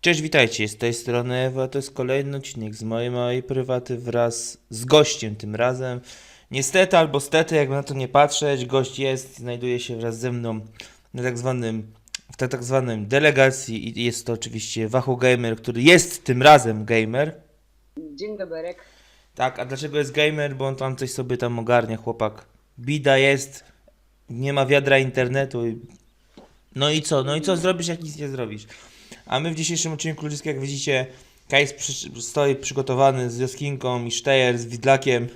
Cześć, witajcie, z tej strony Ewa, to jest kolejny odcinek z mojej małej prywaty wraz z gościem tym razem. Niestety albo stety, jakby na to nie patrzeć, gość jest, znajduje się wraz ze mną na tak zwanym, w tej tak zwanym delegacji i jest to oczywiście Wachu Gamer, który jest tym razem gamer. Dzień dobry. Tak, a dlaczego jest gamer? Bo on tam coś sobie tam ogarnia, chłopak. Bida jest, nie ma wiadra internetu. No i co? No i co zrobisz, jak nic nie zrobisz? A my w dzisiejszym odcinku ludziska, jak widzicie, Kajs przy, stoi przygotowany z Joskinką i Sztejer z Widlakiem.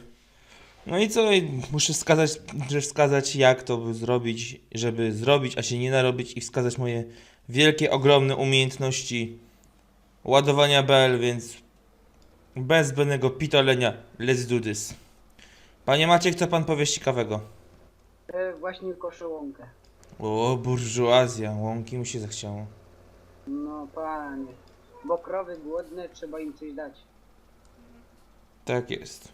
No i co? Muszę wskazać, że wskazać, jak to by zrobić, żeby zrobić, a się nie narobić i wskazać moje wielkie, ogromne umiejętności ładowania BL, więc bez zbędnego pitolenia, let's do this. Panie Maciek, co pan powie ciekawego? E, właśnie koszę łąkę. O, burżuazja, łąki mu się zachciało. No panie. Bo krowy głodne, trzeba im coś dać. Tak jest.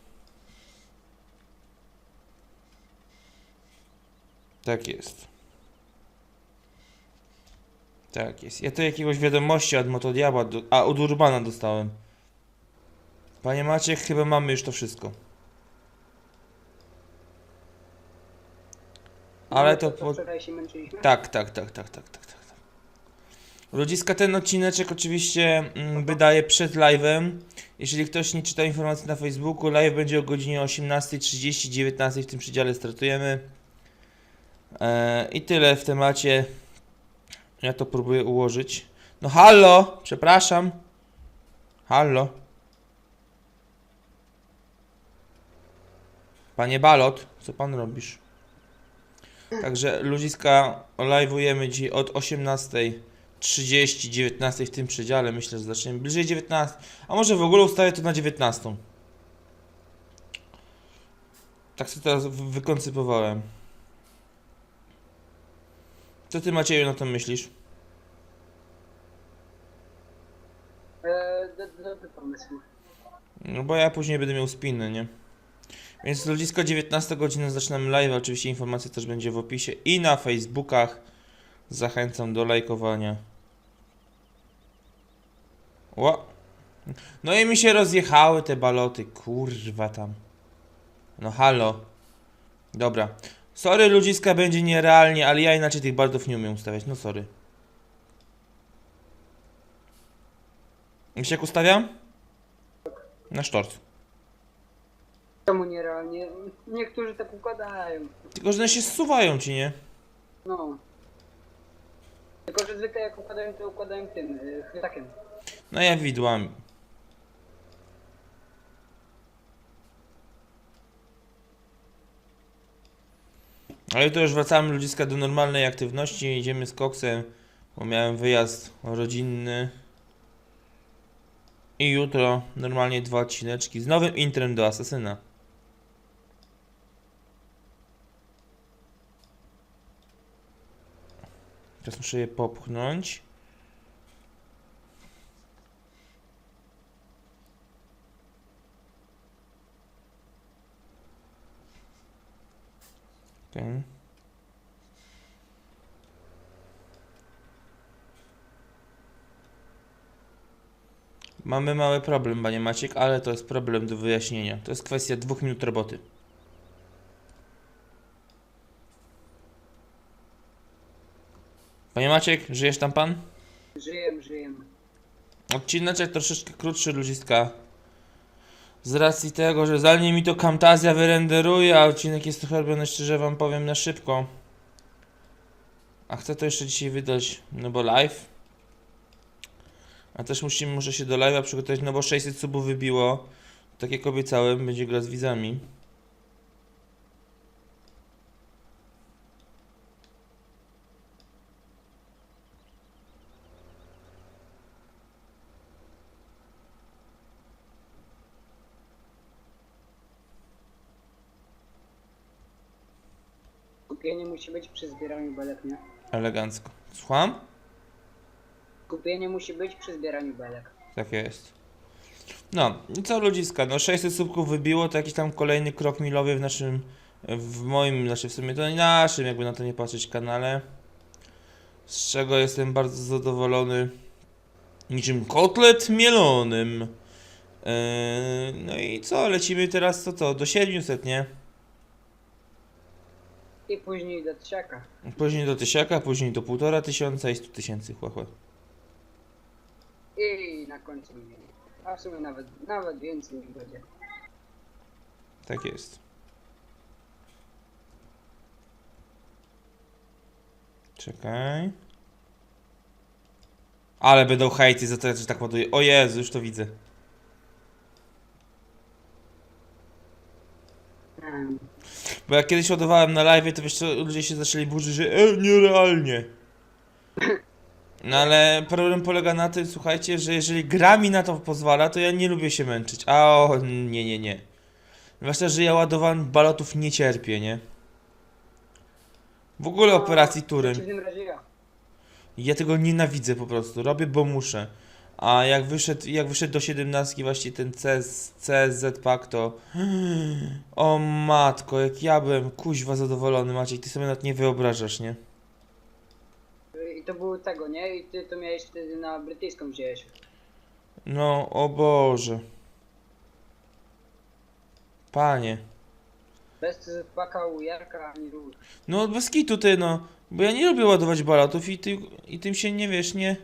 Tak jest. Tak jest. Ja tu jakiegoś wiadomości od Motodiabła, do, a od Urbana dostałem. Panie Maciek, chyba mamy już to wszystko. Ale No, to po... wczoraj się męczyliśmy? Tak, tak, tak, tak, tak, tak, tak. Ludziska, ten odcineczek oczywiście mm, wydaje przed live'em. Jeżeli ktoś nie czyta informacji na Facebooku, live będzie o godzinie 18.30, 19 w tym przedziale startujemy. E, I tyle w temacie. Ja to próbuję ułożyć. No hallo, przepraszam. Hallo. Panie Balot, co pan robisz? Także ludziska live'ujemy dzisiaj od 18.30, 19 w tym przedziale. Myślę, że zaczniemy bliżej 19. A może w ogóle ustawię to na 19. Tak sobie teraz wy- wykoncypowałem. Co ty Macieju na to myślisz? E, do- dobry pomysł. No bo ja później będę miał spiny, nie? Więc ludzisko 19 godziny zaczynamy live. Oczywiście informacja też będzie w opisie i na Facebookach. Zachęcam do lajkowania. Ło. No i mi się rozjechały te baloty, kurwa tam. No halo. Dobra. Sorry ludziska, będzie nierealnie, ale ja inaczej tych balotów nie umiem ustawiać, no sorry. Jak ustawiam? Na sztorc. Czemu nierealnie? Niektórzy tak układają. Tylko, że one się zsuwają ci, nie? No. Tylko, że zwykle jak układają, to układają tym, y, chwytakiem. No ja widłami. Ale to już wracamy ludziska do normalnej aktywności. Idziemy z koksem, bo miałem wyjazd rodzinny. I jutro normalnie dwa odcineczki z nowym intrem do Asasyna. Teraz muszę je popchnąć. Okej. Mamy mały problem, panie Maciek, ale to jest problem do wyjaśnienia. To jest kwestia dwóch minut roboty. Panie Maciek, żyjesz tam pan? Żyjem, żyjem. Odcineczek troszeczkę krótszy ludziska. Z racji tego, że zanim mi to Camtasia wyrenderuje, a odcinek jest trochę robiony, szczerze wam powiem, na szybko. A chcę to jeszcze dzisiaj wydać, no bo live. A też musimy, muszę się do live'a przygotować, no bo 600 subów wybiło. Tak jak obiecałem, będzie gra z widzami. Kupienie musi być przy zbieraniu belek, nie? Elegancko. Słucham? Kupienie musi być przy zbieraniu belek. Tak jest. No, i co ludziska, no 600 subków wybiło, to jakiś tam kolejny krok milowy w naszym, w moim, znaczy w sumie to nie naszym, jakby na to nie patrzeć, kanale. Z czego jestem bardzo zadowolony. Niczym kotlet mielonym. Eee, no i co, lecimy teraz co to? Do 700, nie? I później do trzaka. Później do tysiaka, później do półtora tysiąca i 100 tysięcy, chła, chła. I na końcu mniej. A w sumie nawet, nawet więcej niż będzie. Tak jest. Czekaj. Ale będą hejty za to, że tak ładuję. O Jezu, już to widzę. Bo jak kiedyś ładowałem na live, to wiesz co, ludzie się zaczęli burzyć, że e, nierealnie. No ale problem polega na tym, słuchajcie, że jeżeli gra mi na to pozwala, to ja nie lubię się męczyć. A o, nie, nie, nie. Zwłaszcza, że ja ładowałem balotów nie cierpię, nie? W ogóle operacji razie ja. Ja tego nienawidzę po prostu. Robię, bo muszę. A jak wyszedł, jak wyszedł do 17 właśnie ten CS, CSZ Pack, to o matko, jak ja byłem kuźwa zadowolony, Maciej, ty sobie nawet nie wyobrażasz, nie? I to było tego, nie? I ty to miałeś wtedy na brytyjską wziąłeś. No, o Boże. Panie. Bez paka u Jarka ani ruch. No bez kitu ty, no. Bo ja nie lubię ładować balotów i, ty, i tym się nie wiesz, nie...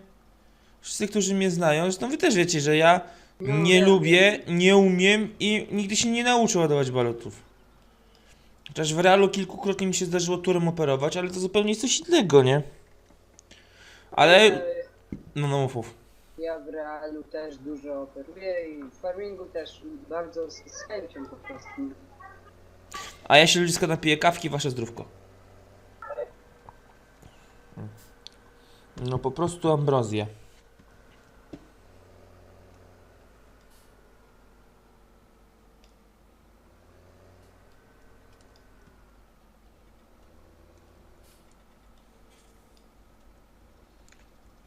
Wszyscy, którzy mnie znają, zresztą wy też wiecie, że ja nie lubię, nie umiem i nigdy się nie nauczę ładować balotów. Chociaż w realu kilkukrotnie mi się zdarzyło turem operować, ale to zupełnie jest coś innego, nie? Ale... No, no, mów, mów. Ja w realu też dużo operuję i w farmingu też bardzo z, z chęcią po prostu. A ja się ludziska napiję kawki, wasze zdrówko. No po prostu ambrozja.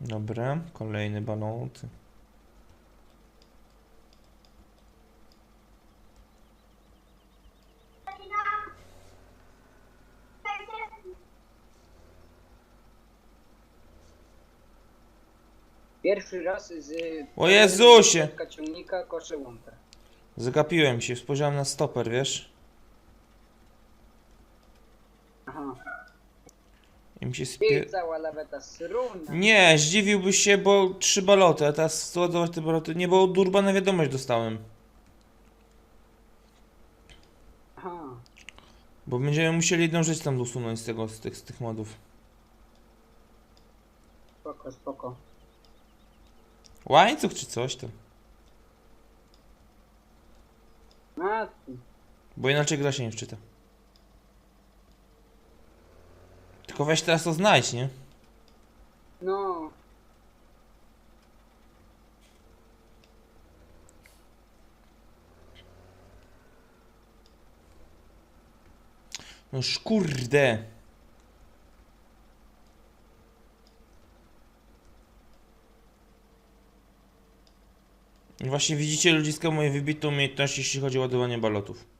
Dobra, kolejny balot. Pierwszy raz z... O Jezusie! ciągnika koszę łąkę. Zagapiłem się, spojrzałem na stoper, wiesz? Aha. I mi się spie... I cała laweta sruna. Nie, zdziwiłbyś się, bo trzy baloty, a teraz ładować te baloty. Nie, bo od Urbana wiadomość dostałem. Aha. Bo będziemy musieli jedną rzecz tam usunąć z tego, z tych, z tych modów. Spoko, spoko. Łańcuch czy coś tam. Tu. Bo inaczej gra się nie wczyta. Tylko weź teraz to znajdź, nie? no. No. I właśnie widzicie ludziska moje wybitne umiejętności, jeśli chodzi o ładowanie balotów.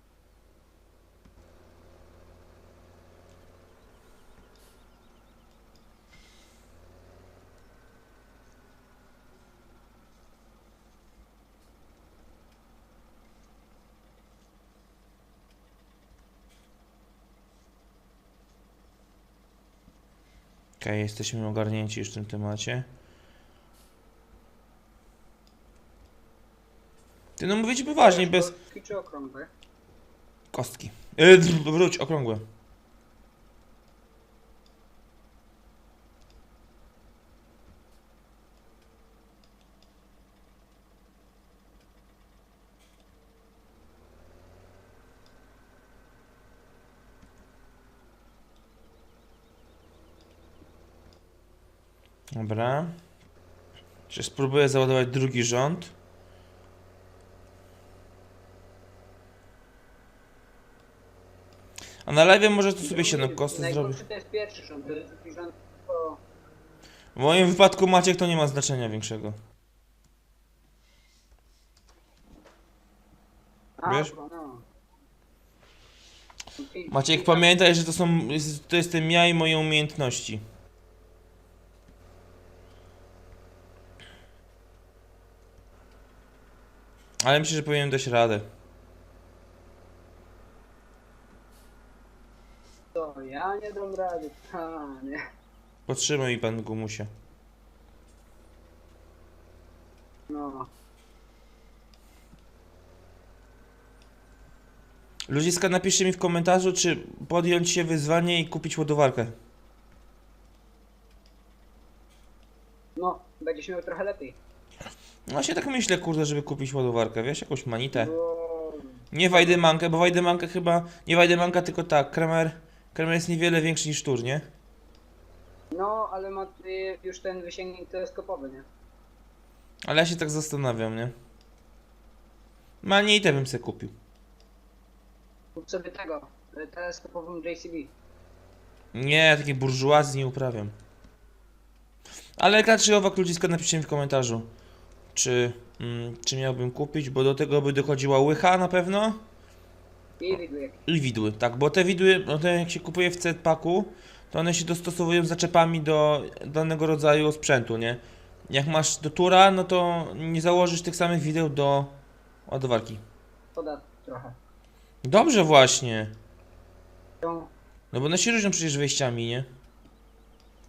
Okej, jesteśmy ogarnięci już w tym temacie. Ty no mówię ci poważnie, bez Kostki czy okrągłe? kostki. Yy, wróć, okrągłe. Dobra. Jeszcze spróbuję załadować drugi rząd. A na live może tu sobie się na kosty zrobię. Najgorszy to jest pierwszy rząd, to drugi rząd to... W moim wypadku Maciek to nie ma znaczenia większego. A, Wiesz? no. Maciek, pamiętaj, że to są. To jestem ja i moje umiejętności. Ale myślę, że powinienem dać radę. To ja nie dam rady, panie. Potrzymaj mi pan gumusia. No. Ludziska, napiszcie mi w komentarzu, czy podjąć się wyzwanie i kupić ładowarkę. No, będziesz miał trochę lepiej. No się tak myślę, kurde, żeby kupić ładowarkę, wiesz, jakąś manitę. Bo... Nie Wajdemankę, bo Wajdemankę chyba, nie Wajdemanka, tylko tak, Kramer, Kramer jest niewiele większy niż Tur, nie? No, ale ma y, już ten wysięgnik teleskopowy, nie? Ale ja się tak zastanawiam, nie? Manitę bym se kupił. Kup sobie tego, y, teleskopową JCB. Nie, ja takiej burżuazji nie uprawiam. Ale czy owak ludziska napiszcie mi w komentarzu, czy, mm, czy miałbym kupić, bo do tego by dochodziła łycha na pewno I widły i widły, tak, bo te widły, no te jak się kupuje w C-paku, to one się dostosowują zaczepami do danego rodzaju sprzętu, nie? Jak masz do tura, no to nie założysz tych samych wideł do ładowarki. Poda trochę. Dobrze właśnie, No, no bo one się różnią przecież wejściami, nie?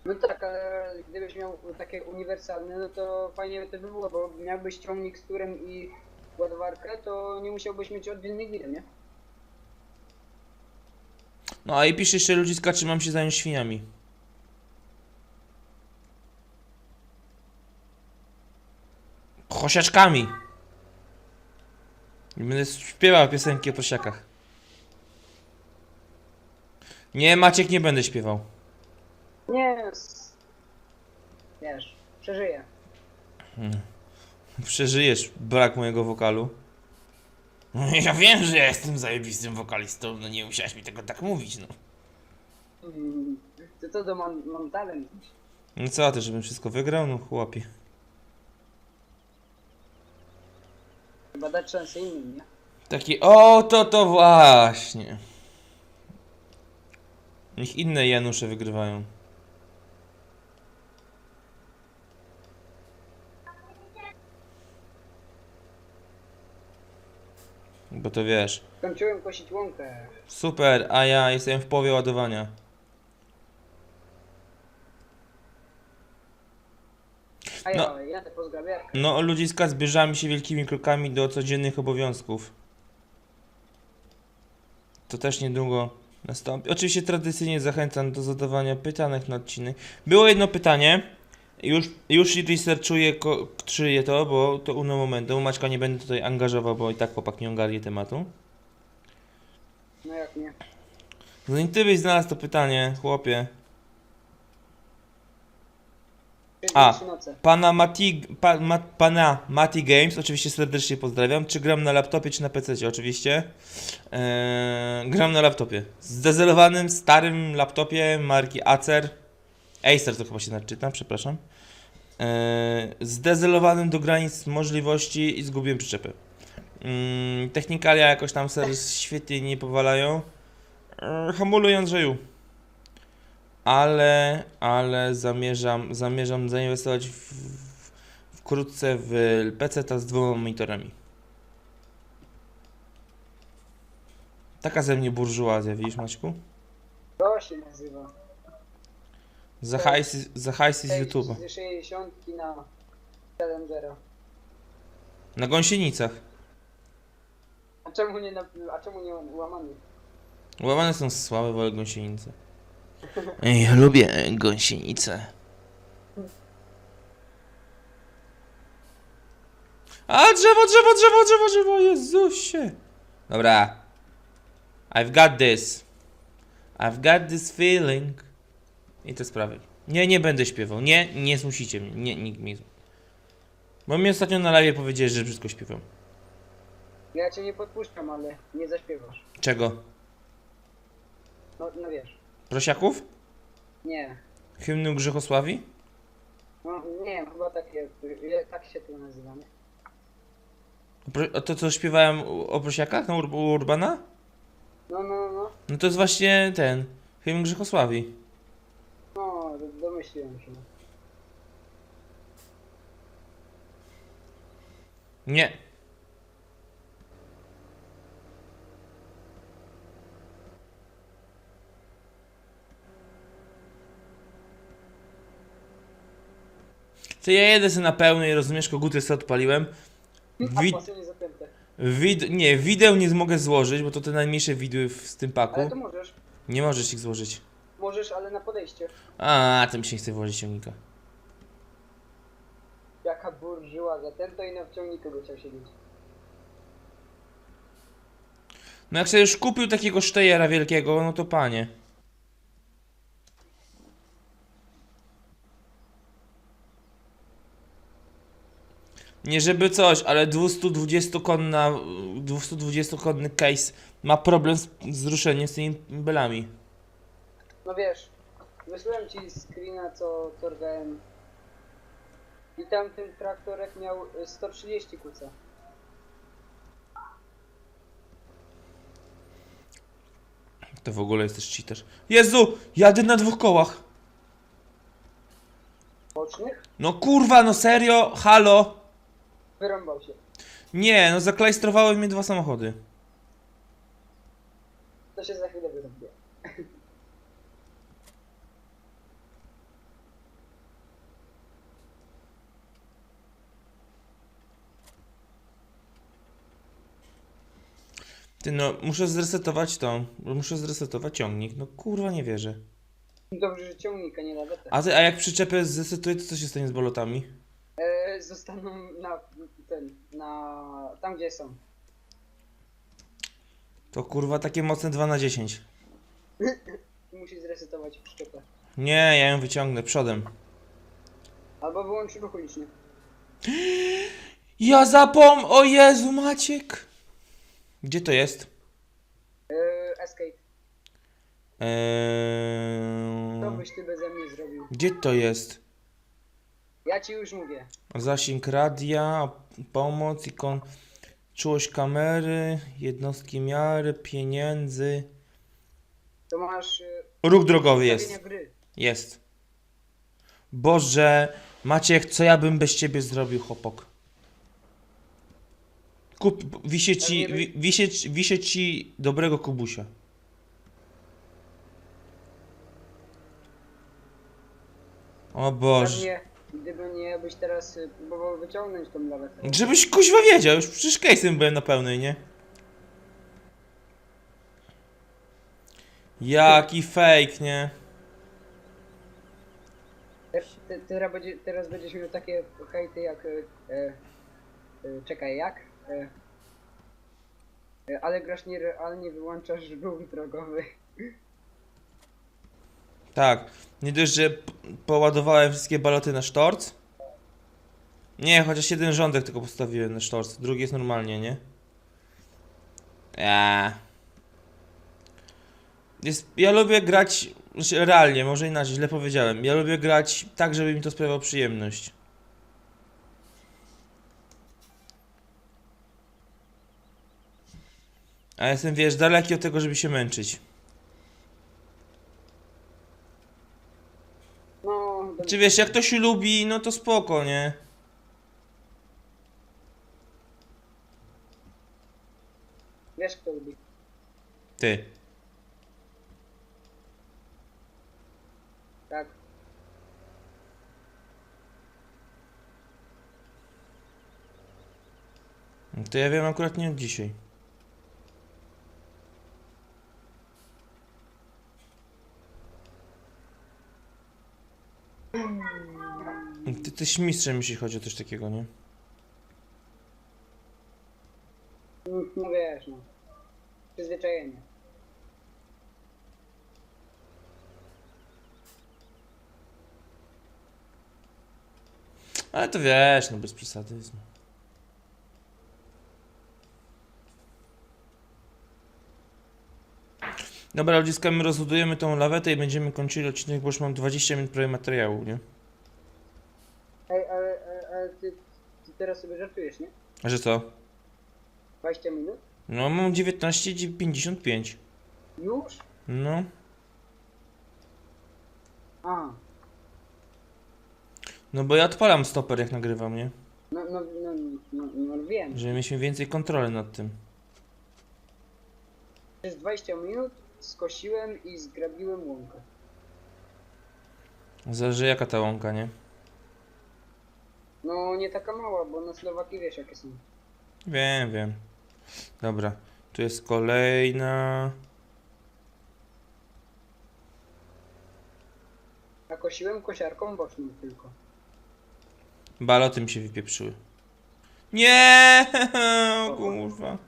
no tak, ale miał takie uniwersalne, no to fajnie by to było, bo miałbyś ciągnik z turem i ładowarkę, to nie musiałbyś mieć oddzielnych wideł, nie? No a i pisze jeszcze ludziska, czy mam się zająć świniami. Prosiaczkami. I Będę śpiewał piosenki o prosiakach. Nie, Maciek, nie będę śpiewał. Nie, s- wiesz, przeżyję. Przeżyjesz brak mojego wokalu. Ja wiem, że ja jestem zajebistym wokalistą, no nie musiałeś mi tego tak mówić, no. Mm, To co, to mam, mam talent. No co ty, żebym wszystko wygrał? No chłopie. Chyba dać szansę innym, nie? Taki, o, to to właśnie. Niech inne Janusze wygrywają. Bo to wiesz. Skończyłem kosić łąkę. Super, a ja jestem w połowie ładowania. A ja No. po zgrabiarkę. No, ludziska, się wielkimi krokami do codziennych obowiązków. To też niedługo nastąpi. Oczywiście tradycyjnie zachęcam do zadawania pytanek na odcinek. Było jedno pytanie. Już, już researchuję, ko- czyje to, bo to uno momentum. Maćka nie będę tutaj angażował, bo i tak chłopak nie ogarnie tematu. No jak nie? No i ty byś znalazł to pytanie, chłopie. A. dni, trzy noce. Pana Mati, pa, ma, pana Mati Games, oczywiście serdecznie pozdrawiam. Czy gram na laptopie, czy na PC? Oczywiście. Eee, gram na laptopie. Zdezelowanym, starym laptopie marki Acer. Acer to chyba się nadczyta, przepraszam. Eee, zdezelowanym do granic możliwości i zgubiłem przyczepę. Mm, technikalia jakoś tam ser świetnie nie powalają. Eee, hamuluj Andrzeju ale, ale zamierzam, zamierzam zainwestować w, w, wkrótce w PC z dwoma monitorami. Taka ze mnie burżuazja, widzisz Maćku? To się nazywa. Za hajsy, za hajsy z YouTube'a. Z 60 na 7.0. Na gąsienicach. A czemu nie na, a czemu nie łamany? Łamane są słabe, wolę gąsienice. Ej, ja lubię gąsienice. A drzewo, drzewo, drzewo, drzewo, drzewo, Jezusie. Dobra. I've got this. I've got this feeling. I te sprawy. Nie, nie będę śpiewał. Nie, nie zmusicie mnie. Nie, nikt mnie. Bo mi ostatnio na live powiedziałeś, że wszystko śpiewam. Ja cię nie podpuszczam, ale nie zaśpiewasz. Czego? No, no wiesz. Prosiaków? Nie. Hymnu Grzechosławi? No nie chyba tak, jest, je- tak się to nazywa, nie? A to, co śpiewałem o prosiakach na Ur- u Urbana? No, no, no. No to jest właśnie ten, hymn Grzechosławi domyśliłem się. Nie. Ty ja jedę sobie na pełnej, rozumiesz, koguty sobie odpaliłem. Nie wid nie, wideł nie mogę złożyć, bo to te najmniejsze widły w tym paku. Ale to możesz. Nie możesz ich złożyć. Możesz, ale na podejście. A, tym się nie chce włożyć ciągnika. Jaka burżyła za ten to i na wciągniku by chciał siedzieć. No jak sobie już kupił takiego sztejera wielkiego, no to panie. Nie żeby coś, ale 220 konna, 220 konny case ma problem z, z ruszeniem z tymi belami. No wiesz, wysłałem ci screena co torgałem. I tamten traktorek miał y, 130 kuca. To w ogóle jest też cheater. Jezu, jadę na dwóch kołach. Bocznych? No kurwa, no serio, halo. Wyrąbał się. Nie, no zaklajstrowały mnie dwa samochody. To się za chwilę wyrąbie. Ty no, muszę zresetować to. Muszę zresetować ciągnik. No kurwa, nie wierzę. Dobrze, że ciągnika nie nawet. A, ty, a jak przyczepę zresetuję, to co się stanie z bolotami? E, zostaną na ten, na tam gdzie są. To kurwa takie mocne 2 na 10. Musisz zresetować przyczepę. Nie, ja ją wyciągnę przodem. Albo wyłącz ruch uliczny. Ja zapom... O Jezu, Maciek! Gdzie to jest? E, escape. Eee... To byś ty beze mnie zrobił. Gdzie to jest? Ja ci już mówię. Zasięg radia, pomoc, ikon, czułość kamery, jednostki miary, pieniędzy. To masz... E, Ruch drogowy jest. gry. Jest. Boże, Maciek, co ja bym bez ciebie zrobił, chłopok? Kup, wisie ci, wi, wisie, wisie ci dobrego kubusia. O Boże. Pewnie, gdyby nie, byś teraz y, próbował wyciągnąć tą lawetę. Żebyś kuźwa wiedział, już przecież case'em byłem na pełnej, nie? Jaki fake, nie? Te- te- Teraz, będzie, teraz będziesz miał takie hejty jak... E, e, czekaj, jak? E, e, ale grasz nierealnie, wyłączasz ruch drogowy. Tak. Nie dość, że poładowałem wszystkie baloty na sztorc. Nie, chociaż jeden rządek tylko postawiłem na sztorc. Drugi jest normalnie, nie? Eee. Jest, ja lubię grać, znaczy realnie, może inaczej, źle powiedziałem. Ja lubię grać tak, żeby mi to sprawiało przyjemność. A jestem, wiesz, daleki od tego, żeby się męczyć. No, Czy wiesz, jak ktoś lubi, no to spoko, nie? wiesz kto lubi. Ty. Tak. To ja wiem akurat nie od dzisiaj. Ty jesteś mistrzem, jeśli chodzi o coś takiego, nie? No wiesz, no. Przyzwyczajenie. Ale to wiesz, no bez przesady. jest, no. Dobra, ludziska, my rozładujemy tą lawetę i będziemy kończyli odcinek, bo już mam 20 minut prawie materiału, nie? Ale, ty, ty teraz sobie żartujesz, nie? A że co? 20 minut? No, mam 19,55. Już? No. A, No bo ja odpalam stoper jak nagrywam, nie? no, no, no, no, no wiem. Żeby mieliśmy więcej kontroli nad tym. Przez 20 minut skosiłem i zgrabiłem łąkę. Zależy jaka ta łąka, nie? No nie taka mała, bo na Słowakii wiesz jakie są. Wiem, wiem. Dobra, tu jest kolejna. A kosiłem kosiarką boczną tylko. Baloty mi się wypieprzyły. Nie! Kurwa.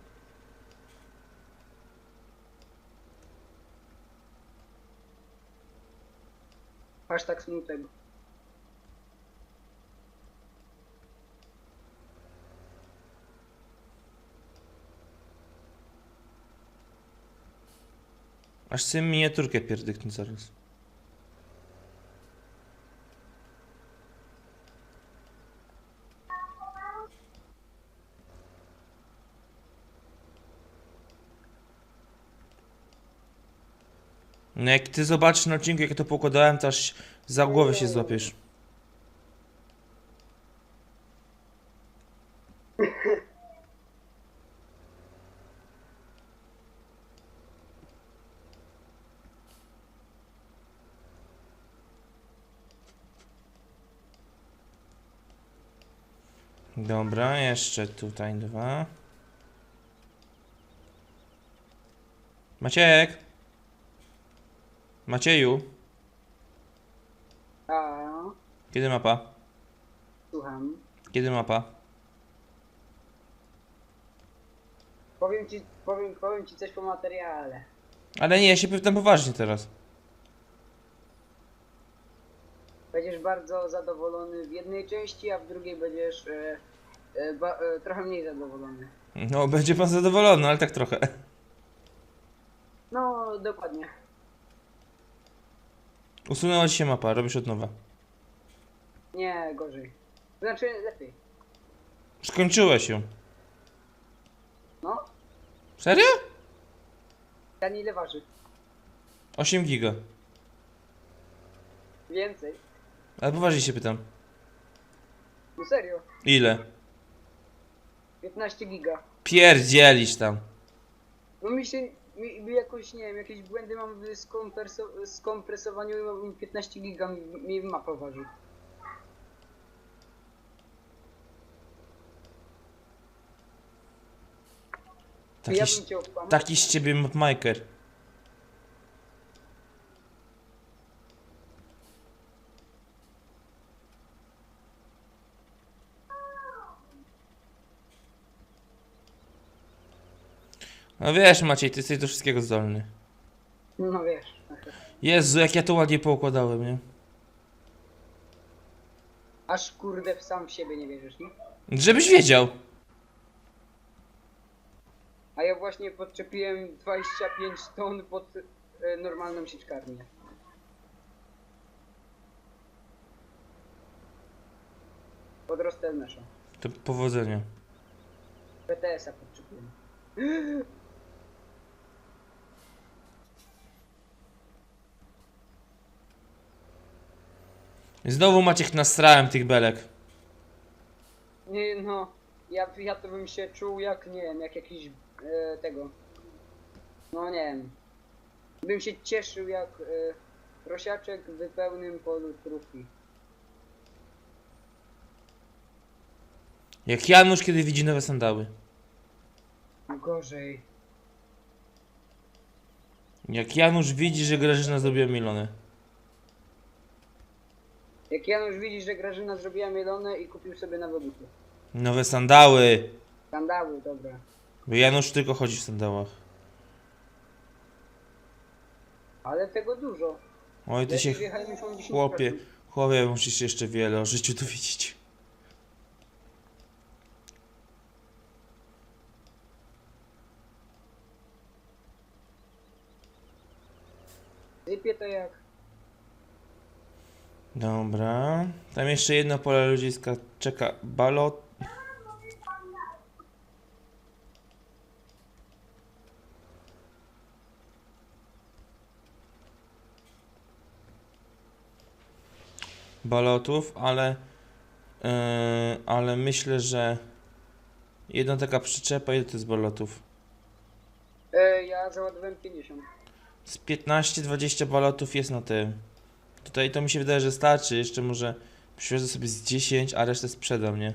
Aż tak smutek. Aż sobie miniaturkę pierdyknę zaraz. No jak ty zobaczysz na odcinku, jak ja to pokładałem, to aż za głowę się złapiesz. Dobra, jeszcze tutaj dwa. Maciek! Macieju, A, kiedy mapa? słucham. Kiedy mapa? Powiem ci, powiem, powiem ci coś po materiale. Ale nie, ja się pytam poważnie teraz. Będziesz bardzo zadowolony w jednej części, a w drugiej będziesz e, e, ba, e, trochę mniej zadowolony. No, będzie pan zadowolony, ale tak trochę. No, dokładnie. Usunęła ci się mapa, robisz od nowa. Nie, gorzej. Znaczy, lepiej. Skończyłeś ją. No, Serio? ten ile waży? 8 giga. Więcej. Ale poważnie się pytam. No serio. Ile? 15 giga. Pierdzielisz tam. No mi się, mi, mi jakoś, nie wiem, jakieś błędy mam w skompreso, skompresowaniu i mam 15 giga mi, mi mapa waży. Taki, ja bym cię taki z ciebie mapmaker. No wiesz Maciej, ty jesteś do wszystkiego zdolny. No wiesz. Jezu, jak ja to ładnie poukładałem, nie? Aż kurde w sam w siebie nie wierzysz, nie? Żebyś wiedział. A ja właśnie podczepiłem 25 ton pod e, normalną sieczkarnię. Pod Rostelmesza. To powodzenia. PTS-a podczepiłem. Znowu Maciek nastrałem tych belek. Nie no, ja, ja to bym się czuł jak, nie wiem, jak jakiś e, tego. No nie wiem. Bym się cieszył jak e, prosiaczek w pełnym polu trufli. Jak Janusz, kiedy widzi nowe sandały. Gorzej. Jak Janusz widzi, że Grażyna zrobiła milionę. Jak Janusz widzi, że Grażyna zrobiła mielone i kupił sobie nowe buty. Nowe sandały. Sandały, dobra. Bo Janusz tylko chodzi w sandałach. Ale tego dużo. Oj, ty Ja się wjechałem już mam 10%. chłopie, chłopie, musisz jeszcze wiele o życiu dowiedzieć. Sypie to jak... Dobra. Tam jeszcze jedno pole ludziska czeka. Balot. Balotów, ale yy, ale myślę, że jedna taka przyczepa, ile to jest balotów? E, ja załadowałem 50. Z 15-20 balotów jest na tym. Tutaj to mi się wydaje, że starczy. Jeszcze może Przywiozę sobie z 10, a resztę sprzedam, nie?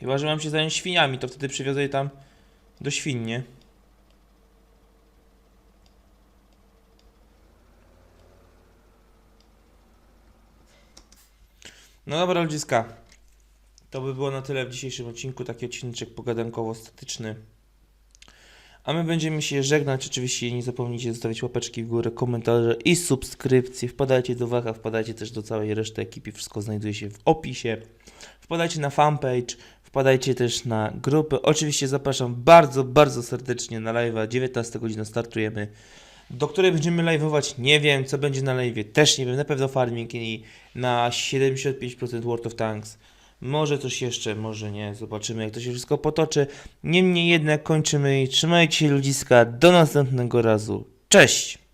Chyba, że mam się zająć świniami, to wtedy przywiozę je tam do świn, nie? No dobra, ludziska. To by było na tyle w dzisiejszym odcinku. Taki odcinek pogadankowo-statyczny. A my będziemy się żegnać. Oczywiście nie zapomnijcie zostawić łapeczki w górę, komentarze i subskrypcji. Wpadajcie do Wacha, wpadajcie też do całej reszty ekipy. Wszystko znajduje się w opisie. Wpadajcie na fanpage, wpadajcie też na grupy. Oczywiście zapraszam bardzo, bardzo serdecznie na live'a. 19 godzina startujemy. Do której będziemy live'ować, nie wiem, co będzie na live'ie, też nie wiem, na pewno farming i na 75% World of Tanks. Może coś jeszcze, może nie, zobaczymy jak to się wszystko potoczy. Niemniej jednak kończymy i trzymajcie się ludziska, do następnego razu. Cześć!